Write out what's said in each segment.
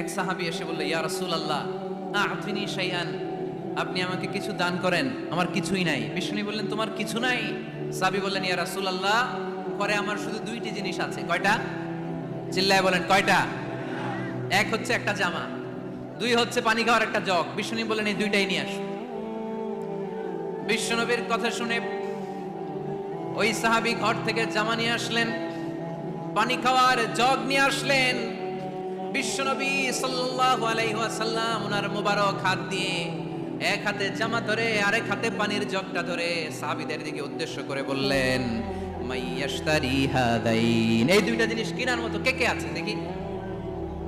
এক সাহাবি এসে বলল, ইয়া রাসূল আল্লাহ আতিনি শাইআন, আপনি আমাকে কিছু দান করেন, আমার কিছুই নাই। বিষ্ণু বললেন, তোমার কিছু নাই? সাবি বললেন, ইয়া রাসূল আল্লাহ পরে আমার শুধু দুইটি জিনিস আছে। কয়টা? চিল্লায় বলেন, কয়টা? এক হচ্ছে একটা জামা, দুই হচ্ছে পানি খাওয়ার একটা জগ। বিষ্ণু বললেন, এই দুইটাই নিয়ে আস। বিশ্বনবীর কথা শুনে ওই সাহাবি ঘর থেকে জামা নিয়ে আসলেন, পানি খাওয়ার জগ নিয়ে আসলেন। বিশ্বনবী সাল্লাল্লাহু আলাইহি ওয়াসাল্লাম ওনার মোবারক হাত দিয়ে এক হাতে জামা ধরে, আরেক হাতে পানির জগটা ধরে সাহাবীদের দিকে উদ্দেশ্য করে বললেন মাইয়াশতারি হাদাইন। এই দুইটা জিনিস কেনার মতো কে কে আছে দেখি?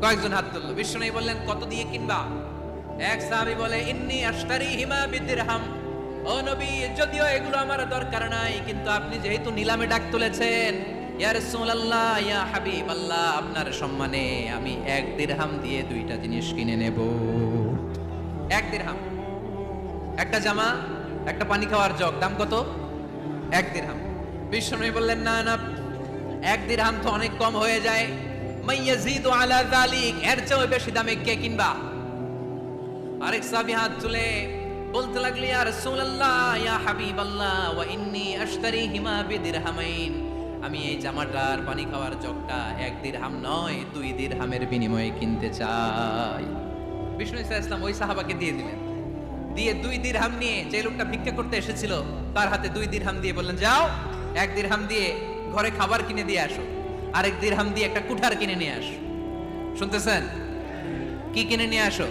কয়েকজন হাত তুললো। বিষ্ণু বললেন, কত দিয়ে কিনবা? এক সাহাবী বলে, ইন্নি আশতারি হিমা বিদিরহাম। ও নবী, যদিও এগুলো আমার দরকার নাই, কিন্তু আপনি যেহেতু নিলামে ডাক তুলেছেন আপনার সম্মানে আমি এক দিরহাম দিয়ে দুইটা জিনিস কিনে নেব। এক দিরহাম। একটা জামা, একটা পানি খাওয়ার জগ, দাম কত? এক দিরহাম। বিষ্ণু বললেন, না না, এক দিরহাম তো অনেক কম হয়ে যায়। মাইয়াজিদু আলা যালিক, এর চেয়ে বেশি দামে কে কিনবা? আরেক সাহাবী হাত তুলে বলতে লাগলি, ইয়া রাসূলুল্লাহ, ইয়া হাবিবাল্লাহ, ওয়া ইন্নী আশতারি হিমা বিদিরহামাইন। আমি এই জামাটার পানি খাওয়ার জগটা এক দিরহাম নয়, দুই দিরহামের বিনিময়ে কিনতে চাই। বিষ্ণু ইসা ইসলাম ওই সাহাবাকে দিয়ে দিলেন। দিয়ে দুই দিরহাম নিয়ে যে লোকটা ভিক্ষা করতে এসেছিল, তার হাতে দুই দিরহাম দিয়ে বললেন, যাও, এক দিরহাম দিয়ে ঘরে খাবার কিনে দিয়ে আসো, আরেক দিরহাম দিয়ে একটা কুঠার কিনে নিয়ে আসো। শুনতেছেন? কি কিনে নিয়ে আসো?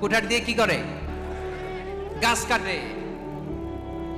কুঠার দিয়ে কি করে? গাছ কাটে।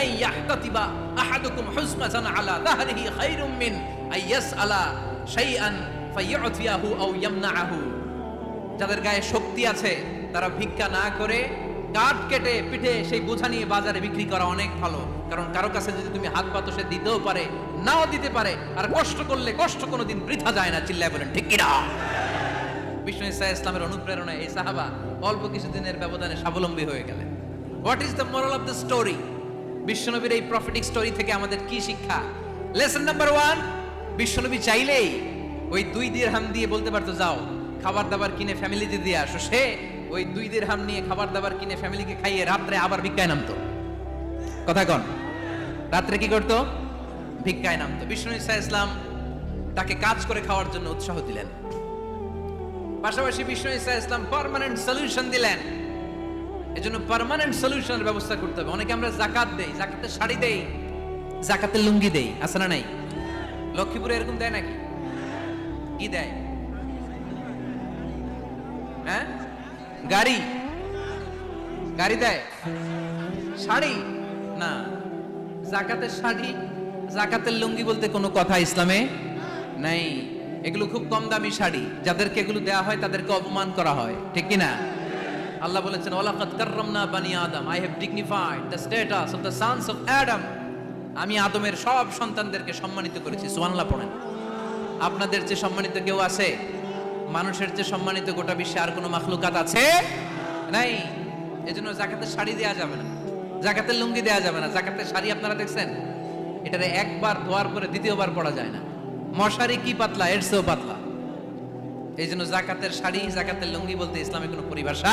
আই ইয়াহতাতিবা আহাদুকুম হুসমাতান আলা দাহরিহি খায়রুম মিন আই ইয়াসআলা শাইআন ফায়ুতিয়াহু আও ইয়ামনাহু যাদের গায়ে শক্তি আছে, তারা ভিক্ষা না করে কাঠ কেটে পিঠে সেই বোঝা নিয়ে বাজারে বিক্রি করা অনেক ভালো। কারণ কারও কাছে যদি তুমি হাত পাতো সে দিতেও পারে, নাও দিতে পারে, আর কষ্ট করলে কষ্ট কোনোদিন বৃথা যায় না, চিল্লায় বলেন, ঠিক কিনা? বিষ্ণু ইসা ইসলামের অনুপ্রেরণায় এই সাহাবা অল্প কিছুদিনের ব্যবধানে স্বাবলম্বী হয়ে গেলেন। What is the moral of the story বিশ্বনবীর এই প্রফিটিক স্টোরি থেকে আমাদের কি শিক্ষা? লেসন নাম্বার ওয়ান বিশ্বনবী চাইলেই ওই দুই দিরহাম দিয়ে বলতে পারতো, যাও খাবার দাবার কিনে ফ্যামিলিতে দিয়ে আসো। সে ওই দুই দিরহাম নিয়ে খাবার দাবার কিনে ফ্যামিলিকে খাইয়ে রাত্রে আবার ভিক্ষায় নামতো। কথা কন। রাত্রে কি করতো? ভিক্ষায় নামতো। বিষ্ণু ইসা ইসলাম তাকে কাজ করে খাওয়ার জন্য উৎসাহ দিলেন। পাশাপাশি বিষ্ণু ইসা ইসলাম পারমানেন্ট সলিউশন দিলেন। এজন্য পার্মানেন্ট সলিউশনের ব্যবস্থা করতে হবে। অনেকে আমরা জাকাত দেই, জাকাতের শাড়ি দেই, জাকাতের লুঙ্গি দেই, আছে না নাই? লক্ষ্মীপুরে এরকম দেয় নাকি? কি দেয়? হ্যাঁ? গাড়ি? গাড়ি দেয়? শাড়ি? না। জাকাতের শাড়ি, জাকাতের লুঙ্গি বলতে কোনো কথা ইসলামে নাই। এগুলো খুব কম দামি শাড়ি। যাদেরকে এগুলো দেওয়া হয় তাদেরকে অপমান করা হয়। ঠিক কি না আল্লাহ বলেছেন, ওয়ালাকাদ কাররামনা বানি আদম। I have dignified the status of the sons of Adam আমি আদমের সব সন্তানদেরকে সম্মানিত করেছি। সুবহানাল্লাহ পড়েন। আপনাদের যে সম্মানিত কেউ আছে? মানুষের যে সম্মানিত গোটা বিশ্বে আর কোনো মাখলুকাত আছে? নাই। এজন্য জাকাতের শাড়ি দেওয়া যাবে না। জাকাতের লুঙ্গি দেওয়া যাবে না। জাকাতের শাড়ি আপনারা দেখছেন? এটারে একবার ধোয়ার পরে দ্বিতীয়বার পরা যায় না। মশারি কি পাতলা, এর পাতলা। এই জন্য জাকাতের শাড়ি, জাকাতের লুঙ্গি বলতে ইসলামে কোনো পরিভাষা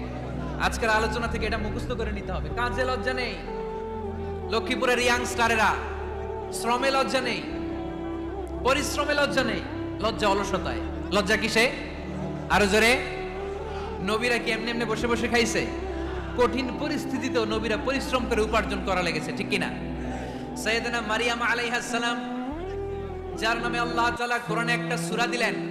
আজকের আলোচনা থেকে এটা মুখস্থ করে নিতে হবে। কাজে লজ্জা নেই। লক্ষ্মীপুরের ইয়াং স্টারেরা শ্রমে লজ্জা নেই। পরিশ্রমে লজ্জা নেই। লজ্জা অলসতায়। লজ্জা কিসে? আরও জোরে। নবীরা কি এমনি এমনি বসে বসে খাইছে? কঠিন পরিস্থিতিতেও নবীরা পরিশ্রম করে উপার্জন করা লেগেছে, ঠিক কিনা? সৈয়দনা মারিয়াম আলাইহাস সালাম, যার নামে আল্লাহ তাআলা কোরআনে একটা সূরা দিলেন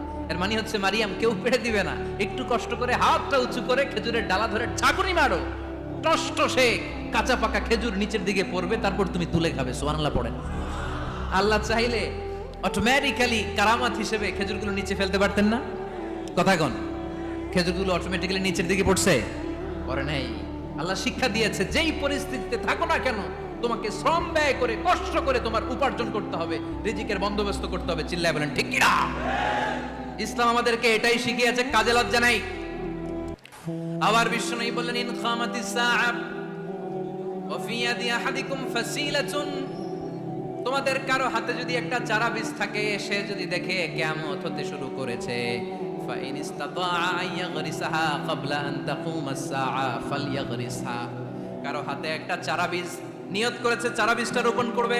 এর মানে হচ্ছে মারিয়াম, কেউ পেড়ে দিবে না। একটু কষ্ট করে হাতটা উঁচু করে খেজুরের ডালা ধরে ঝাঁকুনি মারো। টষ্ট সে কাঁচা পাকা খেজুর নিচের দিকে পড়বে, তারপর তুমি তুলে খাবে। সুবহানাল্লাহ পড়েন। আল্লাহ চাইলে অটোমেটিক্যালি কারামাত হিসেবে খেজুরগুলো নিচে ফেলতে পারতেন না। কথা কন, খেজুরগুলো অটোমেটিক্যালি নিচের দিকে পড়ছে? পরে নাই। আল্লাহ শিক্ষা দিয়েছে, যেই পরিস্থিতিতে থাকো না কেন, তোমাকে শ্রম ব্যয় করে, কষ্ট করে তোমার উপার্জন করতে হবে, রিজিকের বন্দোবস্ত করতে হবে। চিল্লায় বলেন, ঠিক কিনা ইসলাম আমাদেরকে এটাই শিখিয়েছে, কাজে লজ্জা নাই। আবার বিশ্ব নবী বললেন, ইন খামাতিস সাআব ওয়া ফি ইয়াদি আহাদিকুম ফাসিলাতুন। তোমাদের কারও হাতে যদি একটা চারা বীজ থাকে, সে যদি দেখে কিয়ামত হতে শুরু করেছে। কারও হাতে একটা চারা বীজ, নিয়ত করেছে, চারা বীজটা রোপণ করবে।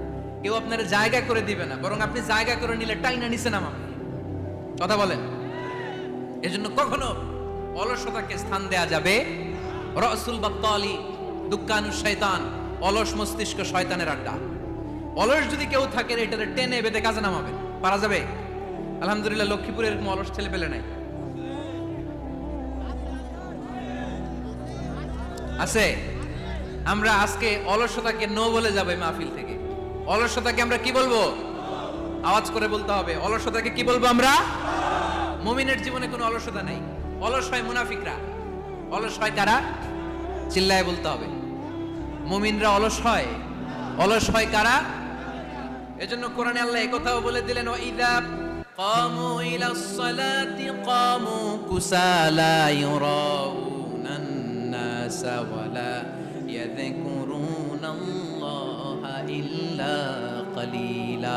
কেউ আপনার জায়গা করে দিবে না, বরং আপনি জায়গা করে নিলে টাইনা নিচে নামাবে। কথা বলেন। এজন্য কখনো অলসতাকে স্থান দেয়া যাবে। রসুল বাত্তালি দুঃখানু শয়তান, অলস মস্তিষ্ক শয়তানের আড্ডা। অলস যদি কেউ থাকে, এটারে টেনে বেঁধে কাজে নামাবেন পারা যাবে? আলহামদুলিল্লাহ লক্ষ্মীপুরে এরকম অলস ছেলে পেলে নাই। আছে? আমরা আজকে অলসতাকে নো বলে যাব মাহফিল থেকে। অলসতাকে আমরা কি বলব? আওয়াজ করে বলতে হবে, অলসতাকে কি বলব আমরা? মমিনের জীবনে কোনো অলসতা নেই। অলস হয় মুনাফিকরা, অলস হয় কারা? চিল্লায় বলতে হবে। মমিনরা অলস হয় অলস হয় কারা? এজন্য কোরআনে আল্লাহ একথাও বলে দিলেন ইদা কামু ইলা সালাতি কামু কুসালা ইউরাউনান নাসা ওয়ালা ইয়াযকুরুন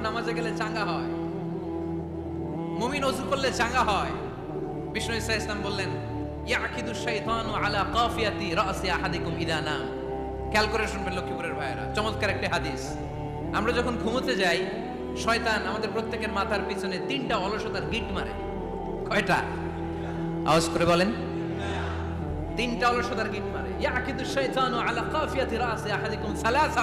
নামাজে গেলে চাঙ্গা হয়। মুমিন অজু করলে চাঙ্গা হয়। বিষ্ণু ইসা ইসলাম বললেন, ইয়াকিদু শাইতানু আলা কাফিয়াতি রাসি আহাদিকুম ইদা খেয়াল করে শুনবেন লক্ষ্মীপুরের ভাইয়েরা, চমৎকার একটা হাদিস। আমরা যখন ঘুমোতে যাই, শয়তান আমাদের প্রত্যেকের মাথার পিছনে তিনটা অলসতার গিট মারে। কয়টা? আওয়াজ করে বলেন। তিনটা অলসতার গিট মারে। ইয়াকিদু শাইতানু আলা কাফিয়াতি রাসি আহাদিকুম সালাসা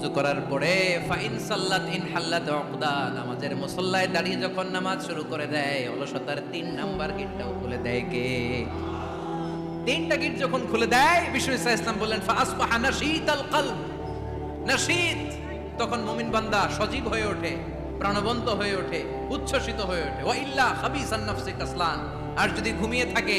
অজু করার পরে, ফাইন সাল্লাত ইন হাল্লাত উকদা, নামাজের মুসল্লায় দাঁড়িয়ে যখন নামাজ শুরু করে দেয়, অলসতার তিন নাম্বার গিটটাও খুলে দেয় কে? তিনটা গিট যখন খুলে দেয়, বিষ্ণু ইসা ইসলাম বললেন ফাসবাহা নাশীত আল কলব। নাশীত, তখন মুমিন বান্দা সজীব হয়ে ওঠে, প্রাণবন্ত হয়ে ওঠে, উচ্ছ্বসিত হয়ে ওঠে। ওয়া ইল্লা খাবিসান নাফসি কাসলান। আর যদি ঘুমিয়ে থাকে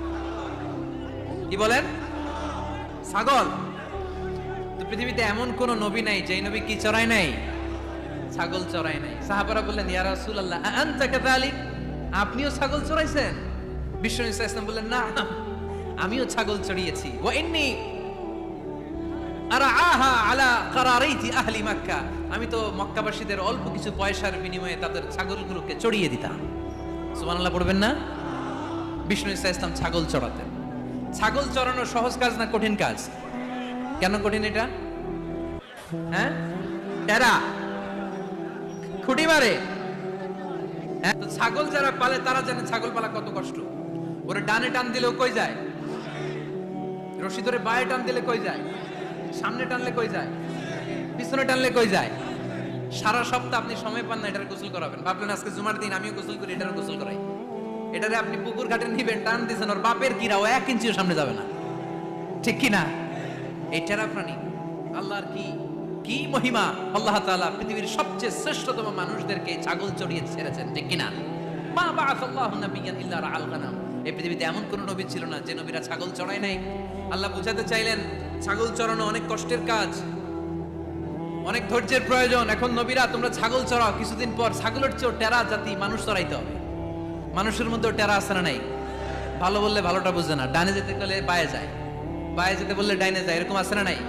কি বলেন? ছাগল। তো পৃথিবীতে এমন কোন নবী নাই, যেই নবী কি চড়ায় নাই? ছাগল চড়ায় নাই। সাহাবারা বললেন, ইয়া আনতা আপনিও ছাগল চড়াইছেন? বিষ্ণু ইসা ইসলাম বললেন, না, আমিও ছাগল চড়িয়েছি। ওয়া ইন্নী আর আহা আলা কারারাইতি আহলি মক্কা? আমি তো মক্কাবাসীদের অল্প কিছু পয়সার বিনিময়ে তাদের ছাগলগুলোকে চড়িয়ে দিতাম। সুবহানাল্লাহ, পড়বেন না? বিষ্ণু ইসা ইসলাম ছাগল চড়াতেন। ছাগল চড়ানো সহজ কাজ না কঠিন কাজ? কেন কঠিন এটা? হ্যাঁ? টেরা খুঁটি মারে। হ্যাঁ? তো ছাগল যারা পালে, তারা জানে ছাগল পালা কত কষ্ট। ওরে ডানে টান দিলেও কই যায়? রশি ধরে বায়ে টান দিলে কই যায়? সামনে টানলে কই যায়? পিছনে টানলে কই যায়? সারা সপ্তাহ আপনি সময় পান না এটার গোসল করাবেন। ভাবলেন আজকে জুমার দিন, আমিও গোসল করি এটার গোসল করাই। এটারে আপনি পুকুর ঘাটে নিবেন, টান দিয়েছেন ওর বাপের কিরাও এক ইঞ্চিও সামনে যাবে না। ঠিক কি না? এই প্রাণী, আল্লাহর কি কি মহিমা? আল্লাহ তাআলা পৃথিবীর সবচেয়ে শ্রেষ্ঠতম মানুষদেরকে ছাগল চড়িয়ে ছেড়েছেন, ঠিক কি না? মা বাআসাল্লাহু নাবিয়ান ইল্লা রাআল গানাম। এই পৃথিবীতে এমন কোন নবী ছিল না যে নবীরা ছাগল চড়ায় নাই। আল্লাহ বুঝাতে চাইলেন, ছাগল চড়ানো অনেক কষ্টের কাজ, অনেক ধৈর্যের প্রয়োজন। এখন নবীরা, তোমরা ছাগল চড়াও, কিছুদিন পর ছাগলের চেয়েও টেরা জাতি মানুষ চড়াইতে হবে। মানুষের মধ্যেও টেরা আছে না নাই? ভালো বললে ভালোটা বুঝে না। ডানে যেতে গেলে বায়ে যায়। বায়ে যেতে বললে ডাইনে যায়। এরকম আছে না নাই?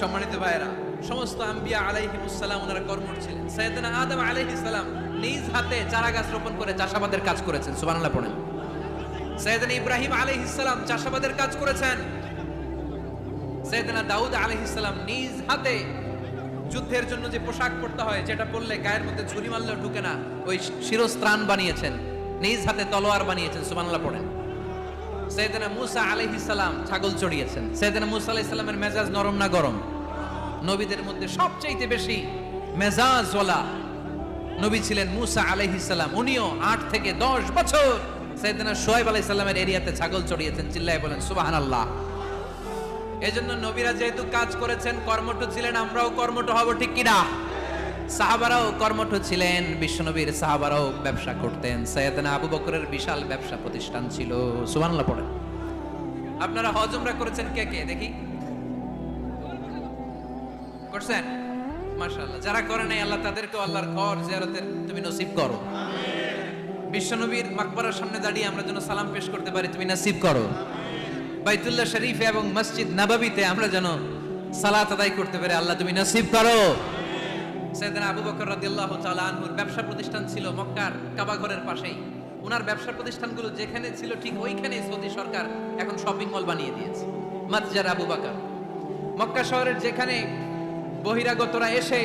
সম্মানিত ভাইয়েরা, সমস্ত আম্বিয়া আলাইহিমুসসালাম ওনারা কর্মঠ ছিলেন। সৈয়দনা আদম আলাইহিস সালাম নিজ হাতে চারা গাছ রোপণ করে চাষাবাদের কাজ করেছেন। সুবহানাল্লাহ পড়েন। সৈয়দনা ইব্রাহিম আলাইহিস সালাম চাষাবাদের কাজ করেছেন। সৈয়দনা দাউদ আলাইহিস সালাম নিজ হাতে যুদ্ধের জন্য যে পোশাক পরতে হয়, যেটা পরলে গায়ের মধ্যে ছুরি মারলেও ঢুকে না, ওই শিরস্ত্রাণ বানিয়েছেন। নিজ হাতে তলোয়ার বানিয়েছেন, সুবহানাল্লাহ পড়েন। সৈয়দনা মুসা আলাইহিস সালাম ছাগল চড়িয়েছেন। সৈয়দনা মুসা আলাইহিস সালামের মেজাজ নরম না গরম? নবীদের মধ্যে সবচাইতে বেশি মেজাজওয়ালা নবী ছিলেন মুসা আলাইহিস সালাম। উনিও আট থেকে দশ বছর সৈয়দনা সোহেব আলাইহিস সালামের এরিয়াতে ছাগল চড়িয়েছেন, চিল্লায় বলেন, সুবহানাল্লাহ। এজন্য নবীরা যেহেতু কাজ করেছেন, কর্মঠ ছিলেন, আমরাও কর্মঠ হব, ঠিক কিনা? সাহাবারাও কর্মঠ ছিলেন বিশ্বনবীর সাহাবারাও ব্যবসা করতেন। সৈয়দনা আবু বকরের বিশাল ব্যবসা প্রতিষ্ঠান ছিল। সুবহানাল্লাহ পড়েন। আপনারা হজমরা করেছেন কে কে? দেখি। করছেন? মাশাআল্লাহ। যারা করে নাই আল্লাহ তাদেরকে আল্লাহর ঘর জিয়ারতের তুমি নসিব করো। বিশ্বনবীর মাকবরার সামনে দাঁড়িয়ে আমরা যেন সালাম পেশ করতে পারি তুমি নসিব করো। বাইতুল্লাহ শরীফে এবং মসজিদ নাবাবিতে আমরা যেন সালাত আদায় করতে পারি আল্লাহ তুমি নসিব করো। সেদিন আবু বকর রাদিয়াল্লাহু তাআলা আনহুর ব্যবসা প্রতিষ্ঠান ছিল মক্কার কাবা ঘরের পাশেই। ওনার ব্যবসা প্রতিষ্ঠানগুলো যেখানে ছিল ঠিক ওইখানে সৌদি সরকার এখন শপিং মল বানিয়ে দিয়েছে। মাতজার আবু বকর। মক্কা শহরের যেখানে বহিরাগতরা এসে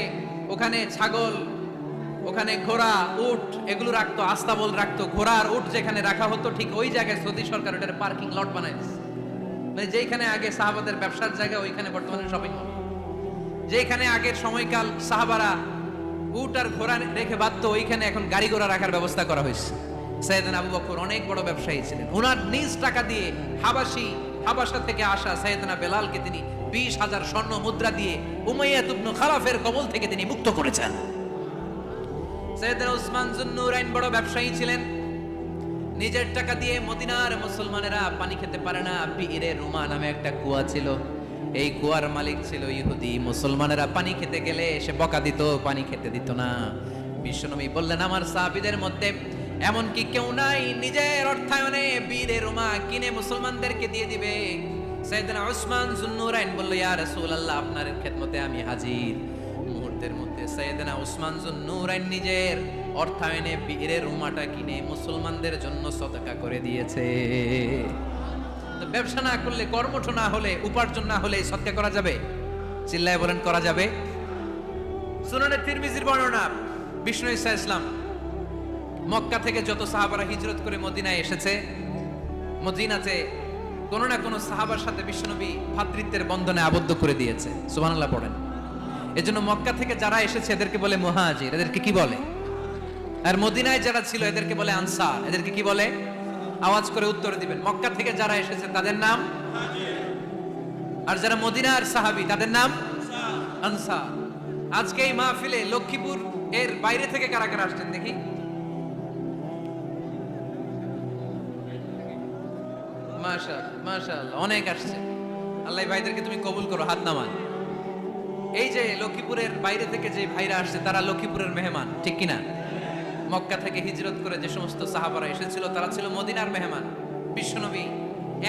ওখানে ছাগল, ওখানে ঘোড়া, উট এগুলো রাখতো আস্তাবল রাখতো, ঘোড়ার উট যেখানে রাখা হতো, ঠিক ওই জায়গায় সৌদি সরকার ওটার পার্কিং লট বানায়। মানে যেখানে আগে সাহাবাদের ব্যবসার জায়গা, ওইখানে বর্তমানে শপিং মল যেখানে আগের সময়কাল সাহাবারা উট আর ঘোড়া রেখে বাঁধতো, ওইখানে এখন গাড়ি ঘোড়া রাখার ব্যবস্থা করা হয়েছে। সৈয়দিন আবু বকর অনেক বড় ব্যবসায়ী ছিলেন। ওনার নিজ টাকা দিয়ে হাবাসি, হাবাসা থেকে আসা সৈয়দনা বেলালকে তিনি বিশ হাজার স্বর্ণ মুদ্রা দিয়ে উমাইয়া তুবনু খালাফের কবল থেকে তিনি মুক্ত করেছেন। সৈয়দনা উসমান জুন্নুরাইন বড় ব্যবসায়ী ছিলেন। নিজের টাকা দিয়ে মদিনার মুসলমানেরা পানি খেতে পারে না। বীরে রুমা নামে একটা কুয়া ছিল। এই কুয়ার মালিক ছিল ইহুদি, মুসলমানেরা পানি খেতে গেলে সে বকা দিত, পানি খেতে দিত না। বিশ্বনবী বললেন, আমার সাহাবিদের মধ্যে এমন কি কেউ নাই, নিজের অর্থায়নে বীরে রুমা কিনে মুসলমানদেরকে দিয়ে দিবে। সাইয়েদনা উসমান জুন্নুরাইন বলল, ইয়া রাসূলুল্লাহ, আপনার খেদমতে আমি হাজির। মুহূর্তের মধ্যে সৈয়দনা উসমান জুন্নুরাইন নিজের অর্থায়নে বীরের রুমাটা কিনে মুসলমানদের জন্য সদকা করে দিয়েছে। ব্যবসা না করলে, কর্মঠ না হলে, উপার্জন না হলে সৎকা করা যাবে? চিল্লায় বলেন, করা যাবে? সুনানের তিরমিজির বর্ণনা, বিষ্ণু ইসা ইসলাম। মক্কা থেকে যত সাহাবারা হিজরত করে মদিনায় এসেছে, মদিনাতে কোনো না কোনো সাহাবার সাথে বিশ্বনবী ভাতৃত্বের বন্ধনে আবদ্ধ করে দিয়েছে। সুবহানাল্লাহ পড়েন। এজন্য মক্কা থেকে যারা এসেছে, এদেরকে বলে মুহাজির, এদেরকে কি বলে? আর মদিনায় যারা ছিল, এদেরকে বলে আনসার, এদেরকে কি বলে? আওয়াজ করে উত্তর দিবেন। মক্কা থেকে যারা এসেছে তাদের নাম? আর যারা মদিনার সাহাবী, তাদের নাম? আনসার। আজকে এই মাহফিলে লক্ষ্মীপুর এর বাইরে থেকে কারা কারা আসছেন দেখি? অনেক আসছে। আল্লাহ ভাইদেরকে তুমি কবুল করো, হাত নামান। এই যে লক্ষ্মীপুরের বাইরে থেকে যে ভাইরা আসছে, তারা লক্ষ্মীপুরের মেহমান, ঠিক কিনা? মক্কা থেকে হিজরত করে যে সমস্ত সাহাবারা এসেছিল, তারা ছিল মদিনার মেহমান। বিশ্বনবী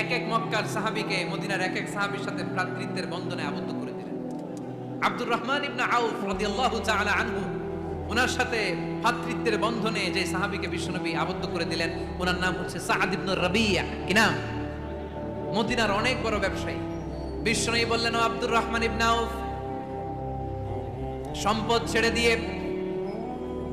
এক এক মক্কার সাহাবিকে মদিনার এক এক সাহাবীর সাথে ভ্রাতৃত্বের বন্ধনে আবদ্ধ করে দিলেন। আব্দুর রহমান ইবনে আউফ রাদিয়াল্লাহু তাআলা আনহু, ওনার সাথে ভ্রাতৃত্বের বন্ধনে যে সাহাবিকে বিশ্বনবী আবদ্ধ করে দিলেন, ওনার নাম হচ্ছে সাআদ ইবনে রাবিয়া। কি নাম? মদিনার অনেক বড় ব্যবসায়ী। বিশ্বনবী বললেন আব্দুর রহমান ইবনে আউফ, সম্পদ ছেড়ে দিয়ে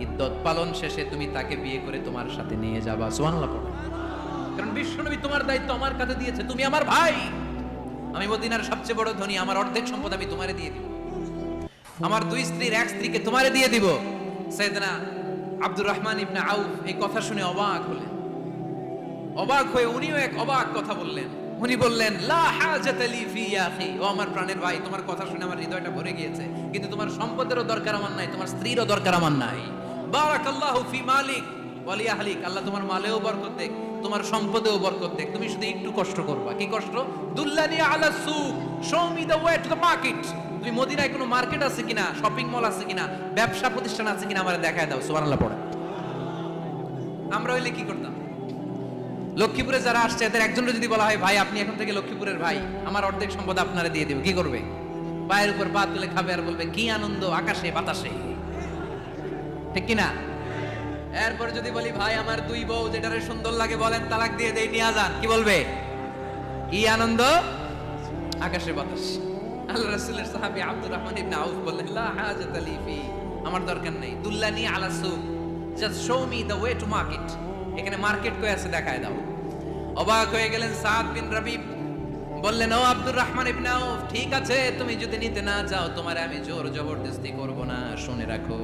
ইদ্যত পালন শেষে তুমি তাকে বিয়ে করে তোমার সাথে নিয়ে যাবা। সুবহানাল্লাহ পড়ো। কারণ বিশ্বনবী তোমার দায়িত্ব আমার কাছে দিয়েছে, তুমি আমার ভাই। আমি মদিনার সবচেয়ে বড় ধনী, আমার অর্ধেক সম্পদ আমি তোমারে দিয়ে দিব। আমার দুই স্ত্রীর এক স্ত্রীকে তোমারে দিয়ে দিব। সৈয়দনা আব্দুর রহমান ইবনে আউফ এই কথা শুনে অবাক হলেন। অবাক হয়ে উনিও এক অবাক কথা বললেন। উনি বললেন, লা হাজাতা লি ফি আখি। ও আমার প্রাণের ভাই, তোমার কথা শুনে আমার হৃদয়টা ভরে গিয়েছে। কিন্তু তোমার সম্পদেরও দরকার আমার নাই, তোমার স্ত্রীরও দরকার আমার নাই। বারাকাল্লাহু ফি মালিক। ওয়ালি আহলিক আল্লাহ তোমার মালেও বরকত তোমার সম্পদেও বরকত তুমি শুধু একটু কষ্ট করবা। কি কষ্ট? দুল্লানি আলা show me way to market তুমি মদিনায় কোনো মার্কেট আছে কিনা, শপিং মল আছে কিনা, ব্যবসা প্রতিষ্ঠান আছে কিনা আমারে দেখায় দাও, সুবহানাল্লাহ পড়ে। আমরা হইলে কি করতাম? লক্ষ্মীপুরে যারা আসছে, এদের একজনের যদি বলা হয়, ভাই, আপনি এখন থেকে লক্ষ্মীপুরের ভাই, আমার অর্ধেক সম্পদ আপনারা দিয়ে দেব। কি করবে? পায়ের উপর পা তুলে খাবে আর বলবে, কি আনন্দ, আকাশে, বাতাসে। ঠিক কিনা? এরপর যদি বলি, ভাই, আমার দুই বউ যেটারে সুন্দর লাগে বলেন, তালাক দিয়ে দেই, নিয়ে যান। কি বলবে? কি আনন্দ? আকাশে বাতাস। আল্লাহ রাসূলের সাহাবী আব্দুর রহমান ইবনে আউফ বললেন, লা হাজাত লি আমার দরকার নেই। দুল্লানি আলা সুক just show me the way to market এখানে মার্কেট কই আছে দেখায় দাও। অবাক হয়ে গেলেন সাদ বিন রবি বললেন, ও আব্দুর রহমান ইবনে আউফ, ঠিক আছে, তুমি যদি নিতে না যাও তোমারে আমি জোর জবরদস্তি করব না। শুনে রাখো।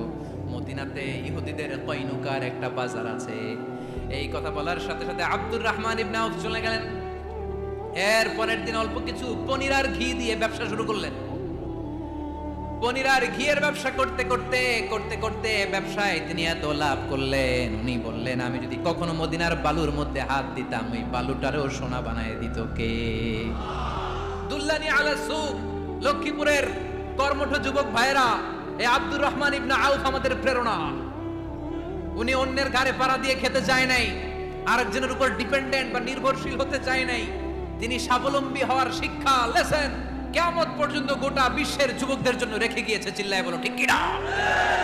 মদিনাতে ইহুদিদের কইনুকার একটা বাজার আছে। এই কথা বলার সাথে সাথে আব্দুর রহমান ইবনে আউফ চলে গেলেন। এর পরের দিন অল্প কিছু পনির আর ঘি দিয়ে ব্যবসা শুরু করলেন। পনির আর ঘিয়ের ব্যবসা করতে করতে করতে করতে ব্যবসায় তিনি এত লাভ করলেন। উনি বললেন, আমি যদি কখনো মদিনার বালুর মধ্যে হাত দিতাম, ওই বালুটারও সোনা বানায় দিত কে? দুল্লানি আলাসুক লক্ষ্মীপুরের কর্মঠ যুবক ভাইরা এই আব্দুর রহমান ইবনা আউফ আমাদের প্রেরণা। উনি অন্যের ঘাড়ে পাড়া দিয়ে খেতে চায় নাই, আরেকজনের উপর ডিপেন্ডেন্ট বা নির্ভরশীল হতে চায় নাই। তিনি স্বাবলম্বী হওয়ার শিক্ষা, লেসেন কেমন পর্যন্ত গোটা বিশ্বের যুবকদের জন্য রেখে গিয়েছে, চিল্লায় বলো, ঠিক কিনা?